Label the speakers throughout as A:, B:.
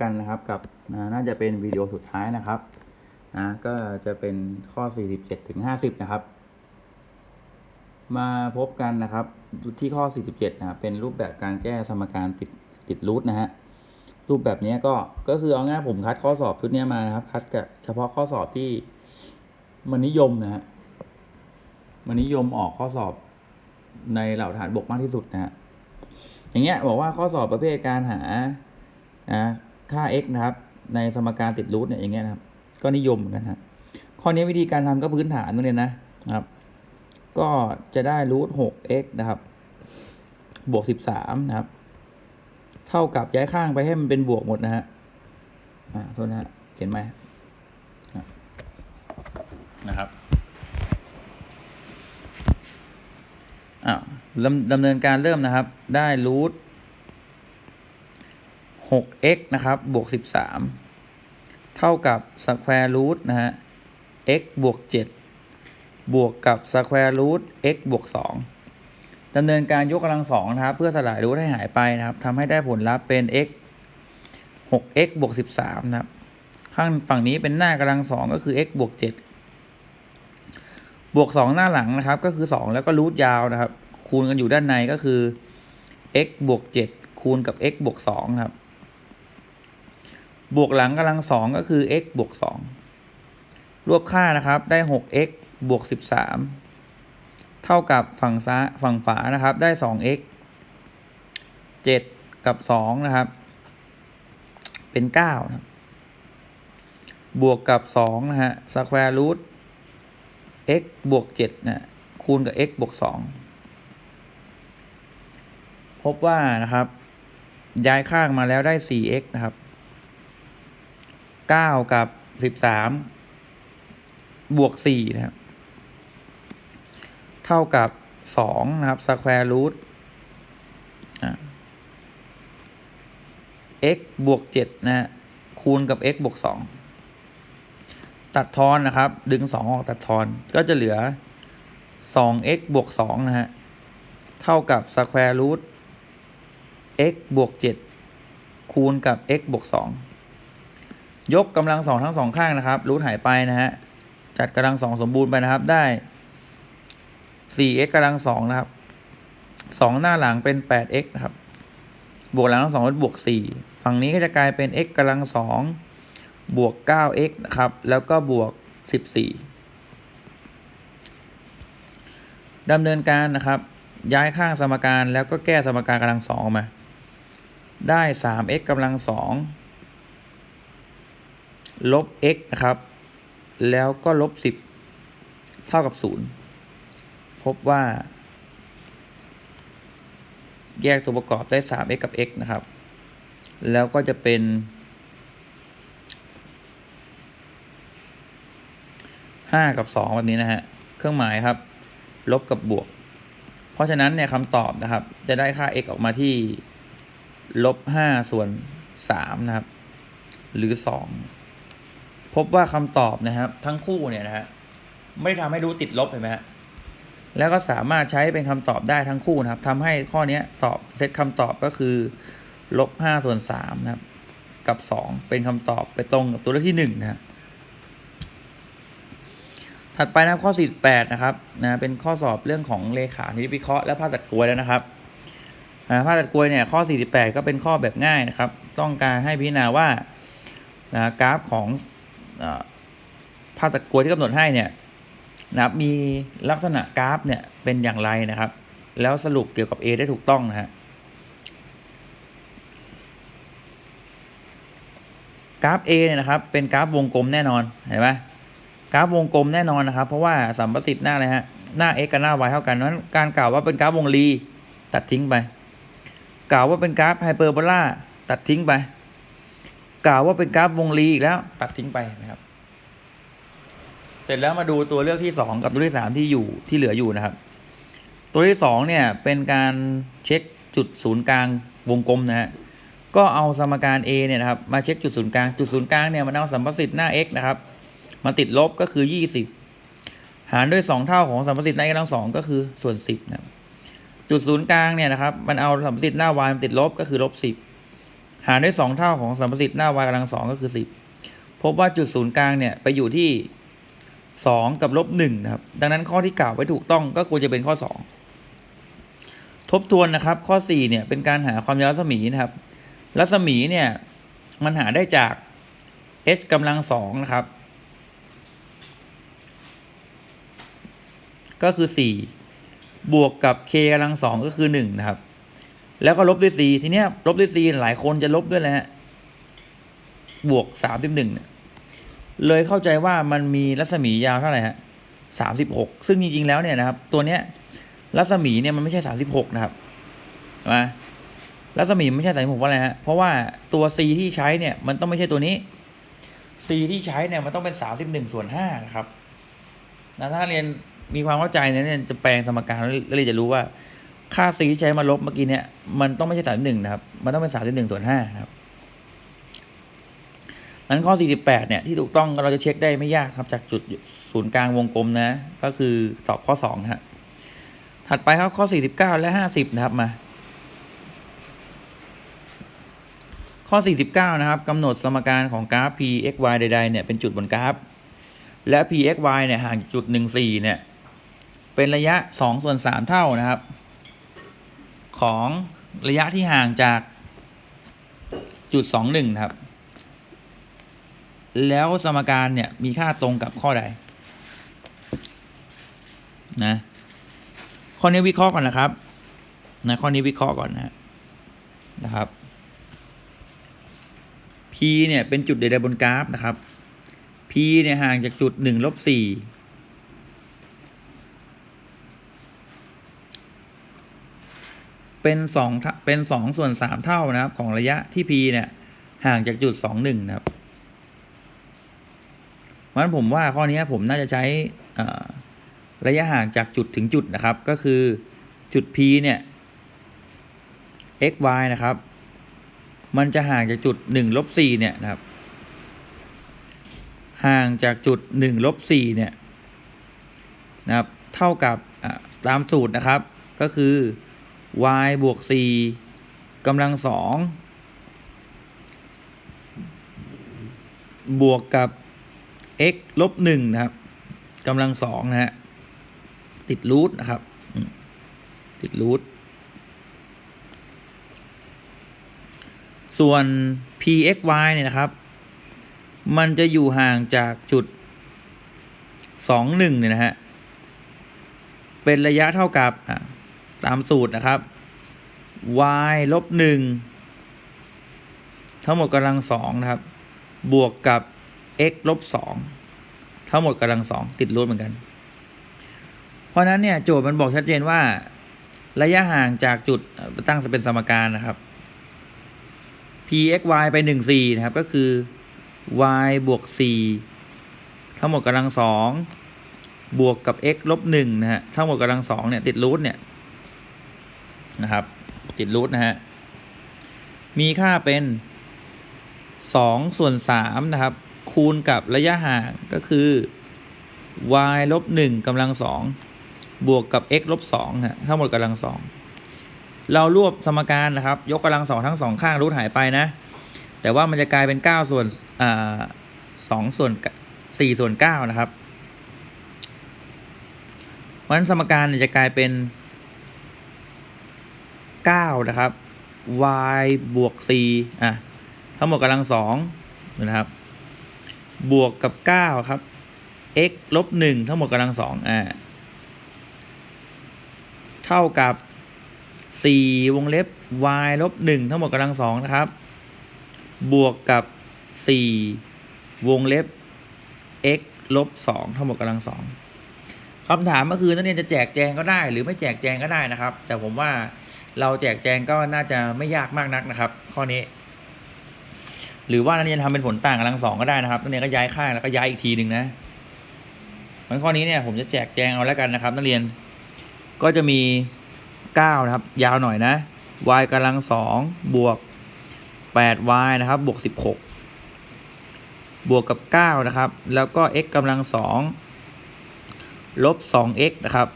A: กันนะครับกับน่าจะเป็นวิดีโอสุดท้ายนะครับนะก็จะเป็นข้อ 47ถึง50 นะครับ มาพบกันนะครับที่ข้อ 47นะครับเป็นรูปแบบการแก้สมการติดติดรูทนะฮะรูปแบบนี้ก็ก็คือเอาง่ายผมคัดข้อสอบชุดนี้มานะครับ คัดกับเฉพาะข้อสอบที่มันนิยมนะฮะมันนิยมออกข้อสอบในเหล่าฐานบกมากที่สุดนะฮะอย่างเงี้ยบอกว่าข้อสอบประเภทการหานะ ค่า x นะครับ ในสมการติดรูทเนี่ยอย่างเงี้ยนะครับ ก็นิยมเหมือนกันฮะข้อนี้วิธีการทำก็พื้นฐานนั่นเลยนะนะครับ ก็จะได้รูทหก x นะครับ บวกสิบสามนะครับ เท่ากับย้ายข้างไปให้มันเป็นบวกหมดนะฮะอ่าโทษนะฮะเขียนไหมอะนะครับอ้าวดำดำเนินการเริ่มนะครับ ได้รูท หก x นะครับบวกสิบสามเท่ากับสแควร์รูทนะฮะ x บวกเจ็ดบวกกับ square root x บวก 2ดำเนินการยกกำลังสองนะครับ เพื่อสลายรูทให้หายไปนะครับทำให้ได้ผลลัพธ์เป็น x 6x บวก 13 นะครับ ข้างฝั่งนี้เป็นหน้ากำลังสองก็คือ x บวก 7 บวก 2 หน้าหลังนะครับ ก็คือ 2 แล้วก็รูทยาวนะครับ คูณกันอยู่ด้านในก็คือ x บวก 7 คูณกับ x บวก 2 ครับ บวกหลังกำลังสองก็คือ x บวก2รวบค่านะครับได้ 6x บวกสิบสามเท่ากับฝั่งซ้ายฝั่งฝานะครับได้สอง x เจ็ดกับสองนะครับ เป็นเก้านะบวกกับสองนะฮะสแควร์รูท x บวกเจ็ดนะคูณกับ x บวกสองพบว่านะครับ ย้ายข้างมาแล้วได้ 4x นะครับ 9กับ13บสามบวก4นะครับ เท่ากับ2นะครับสแควร์รูท x บวก7นะฮะคูณกับ x บวก2ตัดทอนนะครับ ดึง2องออกตัดทอนก็จะเหลือ 2x บวก2นะฮะ เท่ากับสแควร์รูท x บวก7คูณกับ x บวก2 ยกกำลังสองทั้งสองข้างนะครับรูทหายไปนะฮะจัดกำลังสองสมบูรณ์ไปนะครับได้ 4x กำลังสองนะครับสองหน้าหลังเป็น 8x นะครับ บวกหลังทั้งสองเป็นบวก 4 ฝั่งนี้ก็จะกลายเป็น x กำลังสองบวก 9x นะครับ แล้วก็บวก 14ดำเนินการนะครับ ย้ายข้างสมการแล้วก็แก้สมการกำลังสองออกมา ได้ 3x กำลังสอง ลบ x นะครับ แล้วก็ลบ 10 เท่ากับ 0 พบว่า แยกตัวประกอบได้ 3x กับ x นะครับ แล้วก็จะเป็น 5 กับ 2 แบบนี้นะฮะ เครื่องหมายครับ ลบกับบวก เพราะฉะนั้นเนี่ยคำตอบนะครับ จะได้ค่า x ออกมาที่ลบ 5 ส่วน 3 นะครับ หรือ 2 พบว่าคำตอบนะครับ ทั้งคู่เนี่ยนะฮะไม่ได้ทำให้รู้ติดลบเห็นไหมฮะแล้วก็สามารถใช้เป็นคำตอบได้ทั้งคู่นะครับทำให้ข้อนี้ตอบเซตคำตอบก็คือลบห้าส่วนสามนะครับ กับสองเป็นคำตอบไปตรงกับตัวเลือกที่หนึ่งนะฮะถัดไปนะครับข้อ 48 นะครับนะเป็นข้อสอบเรื่องของเลขานิติวิเคราะห์และภาพตัดกลวยแล้วนะครับอ่าภาพตัดกลวยเนี่ยข้อ 48 ก็เป็นข้อแบบง่ายนะครับ ต้องการให้พิจารณาว่านะกราฟของ ภาพตัดกลวยที่กำหนดให้เนี่ยนะครับมีลักษณะกราฟเนี่ยเป็นอย่างไรนะครับ แล้วสรุปเกี่ยวกับ A ได้ถูกต้องนะฮะกราฟ A เนี่ยนะครับเป็นกราฟวงกลมแน่นอนเห็นไหมกราฟวงกลมแน่นอนนะครับ เพราะว่าสัมประสิทธิ์หน้าอะไรฮะหน้า x กับหน้า y เท่ากันนั้นการกล่าวว่าเป็นกราฟวงรีตัดทิ้งไป กล่าวว่าเป็นกราฟไฮเปอร์โบลาตัดทิ้งไป กล่าวว่าเป็นกราฟวงรีอีกแล้ว ตัดทิ้งไปนะครับ เสร็จแล้วมาดูตัวเลือกที่สองกับตัวที่สามที่อยู่ที่เหลืออยู่นะครับ ตัวที่สองเนี่ยเป็นการเช็คจุดศูนย์กลางวงกลมนะฮะก็เอาสมการ A เนี่ยนะครับมาเช็คจุดศูนย์กลางจุดศูนย์กลางเนี่ยมันเอาสัมประสิทธิ์หน้า x นะครับมาติดลบก็คือ 20 หารด้วย 2 เท่าของสัมประสิทธิ์หน้า x กำลังสองก็คือส่วน 10นะจุดศูนย์กลางเนี่ยนะครับมันเอาสัมประสิทธิ์หน้า y มาติดลบก็คือลบ10 หารด้วยสองเท่าของสัมประสิทธิ์หน้า y กำลังสองก็คือสิบพบว่าจุดศูนย์กลางเนี่ยไปอยู่ที่สองกับลบหนึ่งนะครับ ดังนั้นข้อที่กล่าวไว้ถูกต้องก็ควรจะเป็นข้อสองทบทวนนะครับข้อสี่เนี่ยเป็นการหาความยาวรัศมีนะครับ รัศมีเนี่ยมันหาได้จาก h กำลังสองนะครับ ก็คือสี่บวกกับ k กำลังสองก็คือหนึ่งนะครับ แล้วก็ลบด้วย c ทีเนี้ยลบด้วย c หลายคนจะลบด้วยแหละฮะบวกสามสิบหนึ่งเลยเข้าใจว่ามันมีรัศมียาวเท่าไหร่ฮะสามสิบหกซึ่งจริง ๆ แล้วเนี่ยนะครับ ตัวเนี้ยรัศมีเนี่ยมันไม่ใช่สามสิบหกนะครับเห็นไหมรัศมีไม่ใช่สามสิบหกเพราะอะไรฮะเพราะว่าตัว c ที่ใช้เนี่ยมันต้องไม่ใช่ตัวนี้ c ที่ใช้เนี่ยมันต้องเป็นสามสิบหนึ่งส่วนห้านะครับนะถ้าเรียนมีความเข้าใจเนี่ยเนี่ยจะแปลงสมการแล้วเลยจะรู้ว่า ค่า c ที่ใช้มาลบเมื่อกี้เนี่ย มันต้องไม่ใช่สามสิบหนึ่งนะครับ มันต้องเป็นสามสิบหนึ่งส่วนห้าครับนั้นข้อ 48 เนี่ย ที่ถูกต้องเราจะเช็คได้ไม่ยากครับ จากจุดศูนย์กลางวงกลมนะ ก็คือตอบข้อ2นะฮะถัดไปครับข้อ 49 และ 50 นะครับมา ข้อ 49 นะครับกำหนดสมการของกราฟ p x y ใด ๆ เนี่ย เป็นจุดบนกราฟ และ p x y เนี่ยห่างจากจุด 14 เนี่ย เป็นระยะ2ส่วน3เท่านะครับ ของระยะที่ห่างจากจุด 21 นะครับ แล้วสมการเนี่ยมีค่าตรงกับข้อใดนะข้อนี้วิเคราะห์ก่อนนะครับนะข้อนี้วิเคราะห์ก่อนนะนะครับ P เนี่ยเป็นจุดใดๆบนกราฟนะครับ P เนี่ยห่างจากจุดหนึ่งลบสี่ เป็นสองเป็นสองส่วนสามเท่านะครับ ของระยะที่ P เนี่ยห่างจากจุดสองหนึ่งนะครับเพราะฉะนั้นผมว่าข้อนี้ผมน่าจะใช้ระยะห่างจากจุดถึงจุดนะครับ ก็คือจุด P เนี่ย x y นะครับ มันจะห่างจากจุด1ลบ4เนี่ยนะครับ ห่างจากจุด1ลบ4เนี่ยนะครับ เท่ากับตามสูตรนะครับ ก็คือ y บวก4กำลังสองบวกกับ x ลบ1นะครับกำลังสองนะฮะติดรูทนะครับ ติดรูทส่วน pxy เนี่ยนะครับ มันจะอยู่ห่างจากจุด 21 เนี่ยนะฮะ เป็นระยะเท่ากับ ตามสูตรนะครับ y ลบ1ทั้งหมดกำลังสองนะครับ บวกกับ x ลบ2ทั้งหมดกำลังสองติดรูทเหมือนกัน เพราะนั้นเนี่ยโจทย์มันบอกชัดเจนว่า ระยะห่างจากจุดตั้งจะเป็นสมการนะครับ p x y ไปหนึ่งสี่นะครับ ก็คือ y บวกสี่ทั้งหมดกำลังสองบวกกับ x ลบหนึ่งนะฮะทั้งหมดกำลังสองเนี่ยติดรูทเนี่ย นะครับ ติดรูทนะฮะ มีค่าเป็นสองส่วนสามนะครับ คูณกับระยะห่างก็คือ y ลบหนึ่งกำลังสองบวกกับ x ลบสองนะทั้งหมดกำลังสองเรารวบสมการนะครับ ยกกำลังสองทั้งสองข้างรูทหายไปนะ แต่ว่ามันจะกลายเป็นเก้าส่วนอ่าสองส่วนสี่ส่วนเก้านะครับเพราะฉะนั้นสมการจะกลายเป็น เก้านะครับ y บวกสี่อะ ทั้งหมดกำลังสองนะครับ บวกกับเก้าครับ x ลบหนึ่งทั้งหมดกำลังสองอ่าเท่ากับสี่วงเล็บ y ลบหนึ่งทั้งหมดกำลังสองนะครับ บวกกับสี่วงเล็บ x ลบสองทั้งหมดกำลังสองคำถามก็คือนักเรียนจะแจกแจงก็ได้ หรือไม่แจกแจงก็ได้นะครับ แต่ผมว่า เราแจกแจงก็น่าจะไม่ยากมากนักนะครับ ข้อนี้ หรือว่านักเรียนทำเป็นผลต่างกำลังสองก็ได้นะครับนักเรียนก็ย้ายข้างแล้วก็ย้ายอีกทีหนึ่งนะมันข้อนี้เนี่ยผมจะแจกแจงเอาแล้วกันนะครับ นักเรียนก็จะมีเก้านะครับ ยาวหน่อยนะ y กำลังสองบวกแปด y นะครับบวกสิบหกบวกกับเก้านะครับ แล้วก็ x กำลังสองลบสอง x นะครับ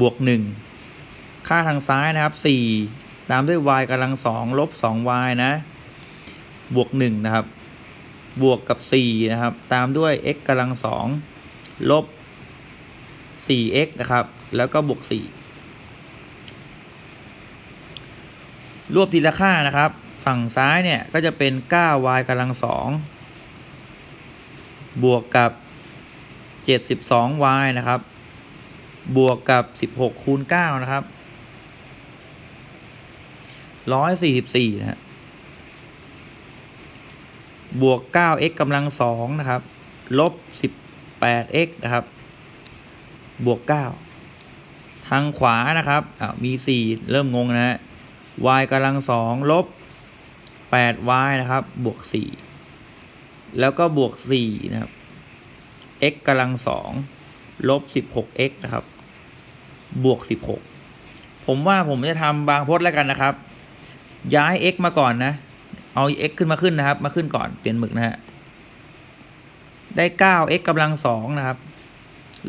A: บวกหนึ่ง ค่าทางซ้ายนะครับสี่ตามด้วย y กำลังสองลบสอง y นะ บวกหนึ่งนะครับ บวกกับสี่นะครับ ตามด้วย x กำลังสองลบสี่ x นะครับ แล้วก็บวกสี่รวบทีละค่านะครับ ฝั่งซ้ายเนี่ย ก็จะเป็น 9y กำลังสองบวกกับ 72y นะครับบวกกับ 16 คูณ 9 นะครับ 144นะฮะบวก 9x กำลังสองนะครับ ลบ 18x นะครับ บวก9ทางขวานะครับอ่ามี4เริ่มงงนะฮะ y กำลังสองลบ 8y นะครับ บวก4แล้วก็บวก4นะครับ x กำลังสองลบ 16x นะครับ บวก16ผมว่าผมจะทำบางพจน์แล้วกันนะครับ ย้าย x มาก่อนนะ เอา x ขึ้นมาขึ้นนะครับ มาขึ้นก่อนเปลี่ยนหมึกนะฮะ ได้ 9x กำลังสองนะครับ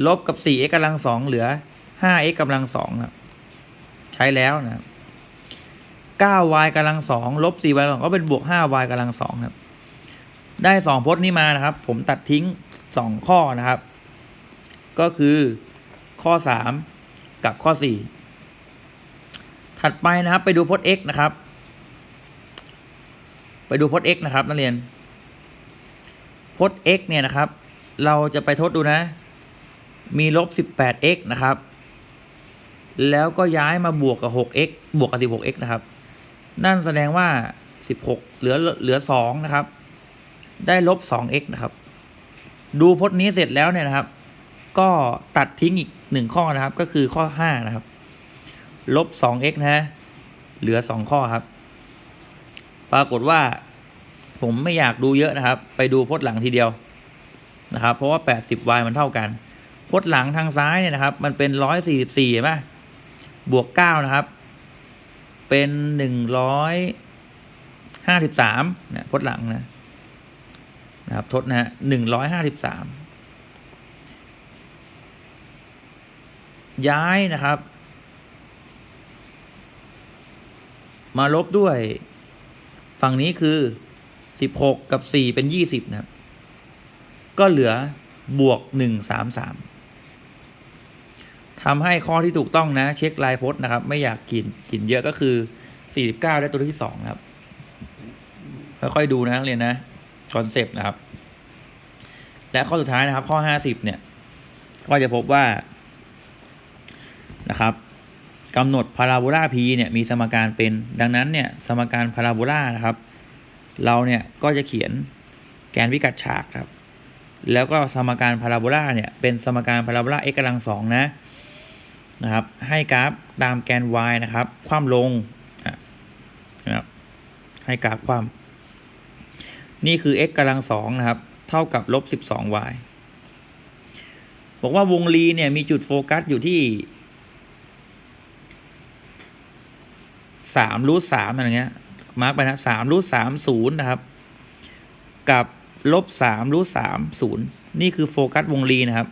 A: ลบกับ 4x กำลังสองเหลือ 5x กำลังสองนะครับใช้แล้วนะครับ 9y กำลังสองลบ 4y กำลังสองก็เป็นบวก 5y กำลังสองครับ ได้สองพจน์นี้มานะครับ ผมตัดทิ้งสองข้อนะครับ ก็คือข้อ 3 กับข้อ 4 ถัดไปนะครับไปดูพจน์ x นะครับ ไปดูพจน์ x นะครับนักเรียนพจน์ x เนี่ยนะครับ เราจะไปทดดูนะ มีลบ 18x นะครับ แล้วก็ย้ายมาบวกกับ 6x บวกกับ 16x นะครับ นั่นแสดงว่า 16 เหลือเหลือ 2 นะครับ ได้ลบ 2x นะครับ ดูพจน์นี้เสร็จแล้วเนี่ยนะครับ ก็ตัดทิ้งอีกหนึ่งข้อนะครับ ก็คือข้อ 5 นะครับ ลบ 2x นะฮะเหลือ 2 ข้อครับ ปรากฏว่าผมไม่อยากดูเยอะนะครับ ไปดูพจน์หลังทีเดียวนะครับ เพราะว่า 80y มันเท่ากัน พจน์หลังทางซ้ายเนี่ยนะครับ มันเป็น 144เห็นไหมบวก 9 นะครับ เป็น 153นะพจน์หลังนะนะครับทดนะฮะ153 ย้ายนะครับ มาลบด้วย ฝั่งนี้คือ16กับ4เป็น20นะครับ ก็เหลือบวก133ทำให้ข้อที่ถูกต้องนะ เช็คลายพจน์นะครับ ไม่อยากกินขินเยอะก็คือ49ได้ตัวที่2นะครับค่อยๆดูนะนักเรียนนะคอนเซปต์นะครับ และข้อสุดท้ายนะครับ ข้อ50เนี่ย ก็จะพบว่านะครับ กำหนดพาราโบลา p เนี่ยมีสมการเป็น ดังนั้นเนี่ยสมการพาราโบลานะครับ เราเนี่ยก็จะเขียนแกนวิกัดฉากครับ แล้วก็สมการพาราโบลาเนี่ยเป็นสมการพาราโบลา x กำลังสองนะนะครับ ให้กราฟตามแกน y นะครับ คว่ำลงนะครับให้กราฟคว่ำนี่คือ x กำลังสองนะครับ เท่ากับลบสิบสอง y บอกว่าวงรีเนี่ยมีจุดโฟกัสอยู่ที่ สามรูทสามอะไรเงี้ย มาร์กไปนะสามรูทสามศูนย์นะครับ กับลบสามรูทสามศูนย์นี่คือโฟกัสวงรีนะครับ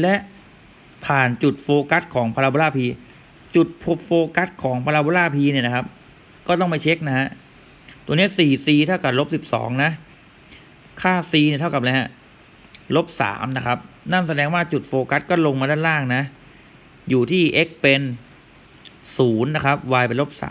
A: และผ่านจุดโฟกัสของพาราโบลาพีจุดโฟกัสของพาราโบลาพีเนี่ยนะครับ ก็ต้องไปเช็คนะฮะ ตัวนี้ 4c เท่ากับลบ 12 นะ ค่า c เนี่ยเท่ากับอะไรฮะลบ 3 นะครับ นั่นแสดงว่าจุดโฟกัสก็ลงมาด้านล่างนะ อยู่ที่ x เป็น 0 นะครับ y เป็นลบ 3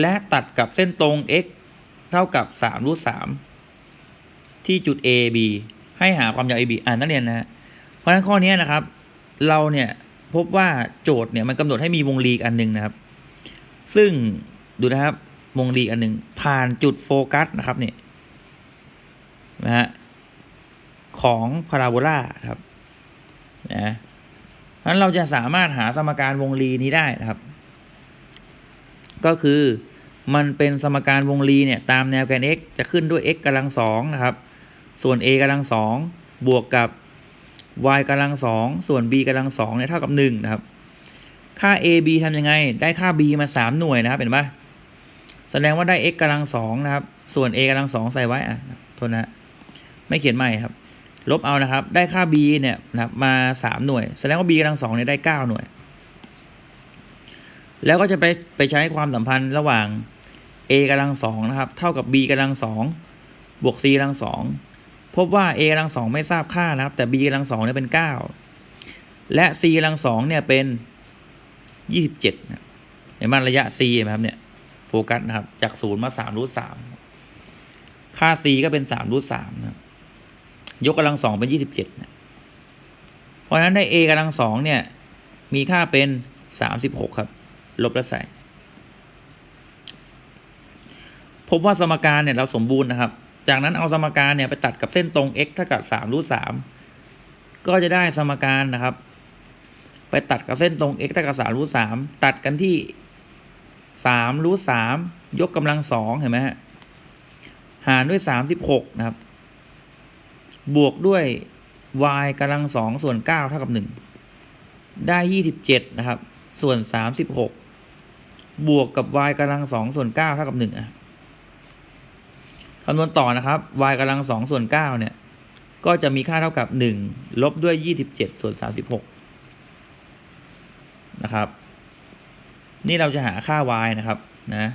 A: และตัดกับเส้นตรง x เท่ากับ3รูท3ที่จุด A B ให้หาความยาว AB อ่านนักเรียนนะเพราะฉะนั้นข้อนี้นะครับ เราเนี่ย พบว่าโจทย์เนี่ยมันกำหนดให้มีวงรีอันหนึ่งนะครับ ซึ่งดูนะครับวงรีอันหนึ่งผ่านจุดโฟกัสนะครับเนี่ยนะฮะของพาราโบลาครับนะนั้นเราจะสามารถหาสมการวงรีนี้ได้นะครับ ก็คือมันเป็นสมการวงรีเนี่ยตามแนวแกน x จะขึ้นด้วย x กำลังสองนะครับ ส่วน a กำลังสองบวกกับ y กำลังสองส่วน b กำลังสองเนี่ยเท่ากับหนึ่งนะครับ ค่า a b ทำยังไง ได้ค่า b มาสามหน่วยนะครับ เห็นปะแสดงว่าได้ x กำลังสองนะครับ ส่วน a กำลังสองใส่ไว้อะโทษนะไม่เขียนใหม่ครับ ลบเอานะครับ ได้ค่า b เนี่ยนะครับมาสามหน่วย แสดงว่า b กำลังสองเนี่ยได้เก้าหน่วย แล้วก็จะไปไปใช้ความสัมพันธ์ระหว่าง a กำลังสองนะครับ เท่ากับ b กำลังสองบวก c กำลังสอง พบว่า a กำลังสองไม่ทราบค่านะครับ แต่ b กำลังสองเนี่ยเป็นเก้าและ c กำลังสองเนี่ยเป็นยี่สิบเจ็ดเห็นไหมระยะ c เห็นไหมครับเนี่ยโฟกัสนะครับ จากศูนย์มาสามรูทสามค่า c ก็เป็นสามรูทสามนะยกกำลังสองเป็นยี่สิบเจ็ดเพราะฉะนั้นได้ a กำลังสองเนี่ย มีค่าเป็นสามสิบหกครับ ลบและใส่พบว่าสมการเนี่ยเราสมบูรณ์นะครับ จากนั้นเอาสมการเนี่ยไปตัดกับเส้นตรง x เท่ากับสามรูทสามก็จะได้สมการนะครับ ไปตัดกับเส้นตรง x เท่ากับสามรูทสามตัดกันที่สามรูทสามยกกำลังสองเห็นไหมฮะหารด้วยสามสิบหกนะครับ บวกด้วย y กำลังสองส่วนเก้าเท่ากับหนึ่งได้ยี่สิบเจ็ดนะครับ ส่วนสามสิบวกกับ y กำลังสองส่วนเก้าเท่ากับหนึ่งอะ คำนวณต่อนะครับ y กำลังสองส่วนเก้าเนี่ย ก็จะมีค่าเท่ากับหนึ่งลบด้วยยี่สิบเจ็ดส่วนสามสิบหกนะครับ นี่เราจะหาค่า y นะครับนะ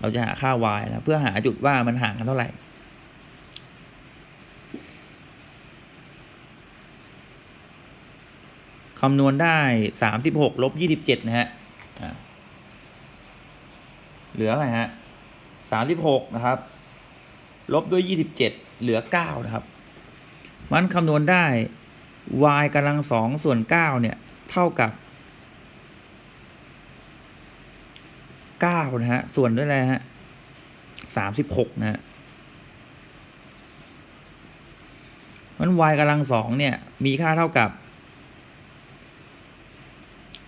A: เราจะหาค่า y นะเพื่อหาจุดว่ามันห่างกันเท่าไหร่คำนวณได้สามสิบหกลบยี่สิบเจ็ดนะฮะเหลืออะไรฮะสามสิบหกนะครับ ลบด้วยยี่สิบเจ็ดเหลือเก้านะครับ มันคำนวณได้ y กำลังสองส่วนเก้าเนี่ย เท่ากับเก้านะฮะ ส่วนด้วยอะไรฮะสามสิบหกนะฮะมัน y กำลังสองเนี่ย มีค่าเท่ากับ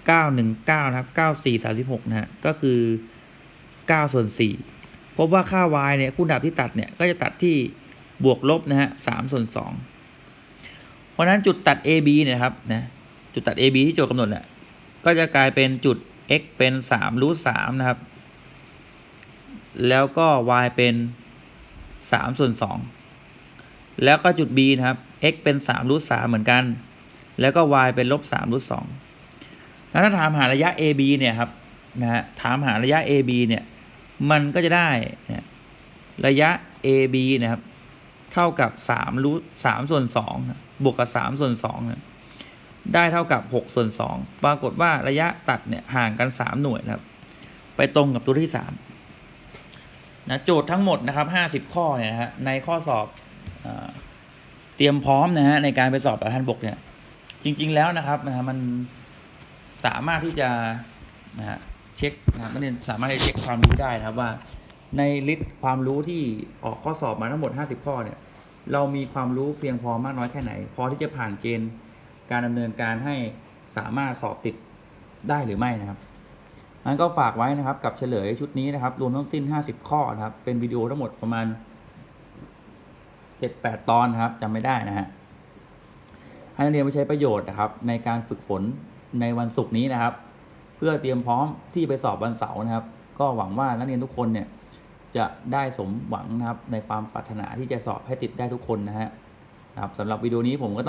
A: เก้าหนึ่งเก้านะครับเก้าสี่สามสิบหกนะฮะ ก็คือเก้าส่วนสี่ พบว่าค่า y เนี่ยคู่ดับที่ตัดเนี่ยก็จะตัดที่บวกลบนะฮะสามส่วนสองเพราะนั้นจุดตัด AB เนี่ยครับนะจุดตัด AB ที่โจทย์กำหนดเนี่ยก็จะกลายเป็นจุด x เป็นสามรูทสามนะครับ แล้วก็ y เป็นสามส่วนสองแล้วก็จุด B นะครับ x เป็นสามรูทสามเหมือนกัน แล้วก็ y เป็นลบสามรูทสองแล้วถ้าถามหาระยะ AB เนี่ยครับ นะฮะ ถามหาระยะ AB เนี่ย มันก็จะได้ระยะ AB นะครับเท่ากับสามรูทสามส่วนสองบวกกับสามส่วนสองนะได้เท่ากับหกส่วนสองปรากฏว่าระยะตัดเนี่ยห่างกันสามหน่วยนะครับ ไปตรงกับตัวที่สามนะโจทย์ทั้งหมดนะครับห้าสิบข้อเนี่ยนะฮะในข้อสอบอเตรียมพร้อมนะฮะในการไปสอบประธานบกเนี่ยจริง ๆ แล้วนะครับนะฮะมันสามารถที่จะนะฮะ เช็คนะครับนักเรียนสามารถจะเช็คความรู้ได้นะครับว่า ในลิสต์ความรู้ที่ออกข้อสอบมาทั้งหมด 50 ข้อเนี่ยเรามีความรู้เพียงพอมากน้อยแค่ไหน พอที่จะผ่านเกณฑ์การดำเนินการให้สามารถสอบติดได้หรือไม่นะครับนั้นก็ฝากไว้นะครับกับเฉลยชุดนี้นะครับ รวมทั้งสิ้น 50 ข้อนะครับ เป็นวิดีโอทั้งหมดประมาณ 7-8 ตอนนะครับจำไม่ได้นะฮะให้นักเรียนไปใช้ประโยชน์นะครับ ในการฝึกฝนในวันศุกร์นี้นะครับ พื่อเตรียมพร้อมที่ไปสอบวันเสาร์นะครับ ก็หวังว่านักเรียนทุกคนเนี่ยจะได้สมหวังนะครับในความปรารถนาที่จะสอบให้ติดได้ทุกคนนะฮะนะครับสำหรับวิดีโอนี้ผมก็ต้อง